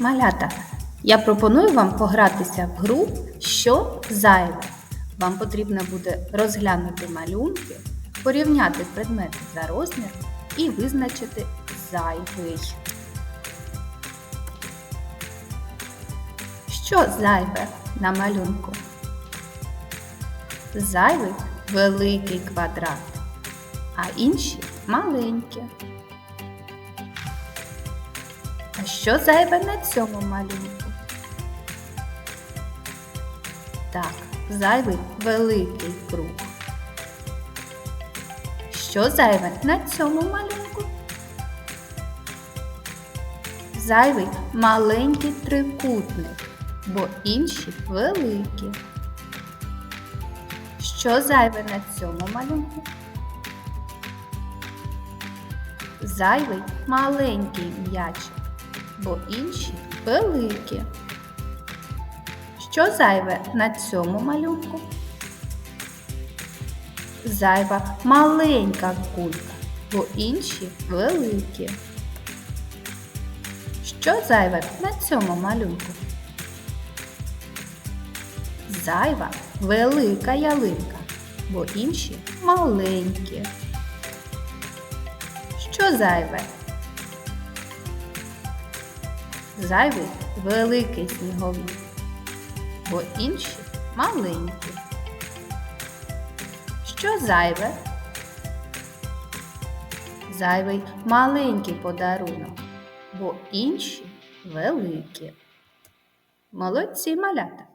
Малята, я пропоную вам погратися в гру Що зайве. Вам потрібно буде розглянути малюнки, порівняти предмети за розміром і визначити зайвий. Що зайве на малюнку? Зайвий великий квадрат, а інші маленькі. А що зайве на цьому малюнку? Так, зайвий великий круг. Що зайве на цьому малюнку? Зайвий маленький трикутник, бо інші великі. Що зайве на цьому малюнку? Зайвий маленький м'ячик, бо інші великі. Що зайве на цьому малюнку? Зайва маленька кулька, бо інші великі. Що зайве на цьому малюнку? Зайва велика ялинка, бо інші маленькі. Що зайве? Зайвий великий сніговик, бо інші маленькі. Що зайве? Зайвий маленький подарунок, бо інші великі. Молодці малята!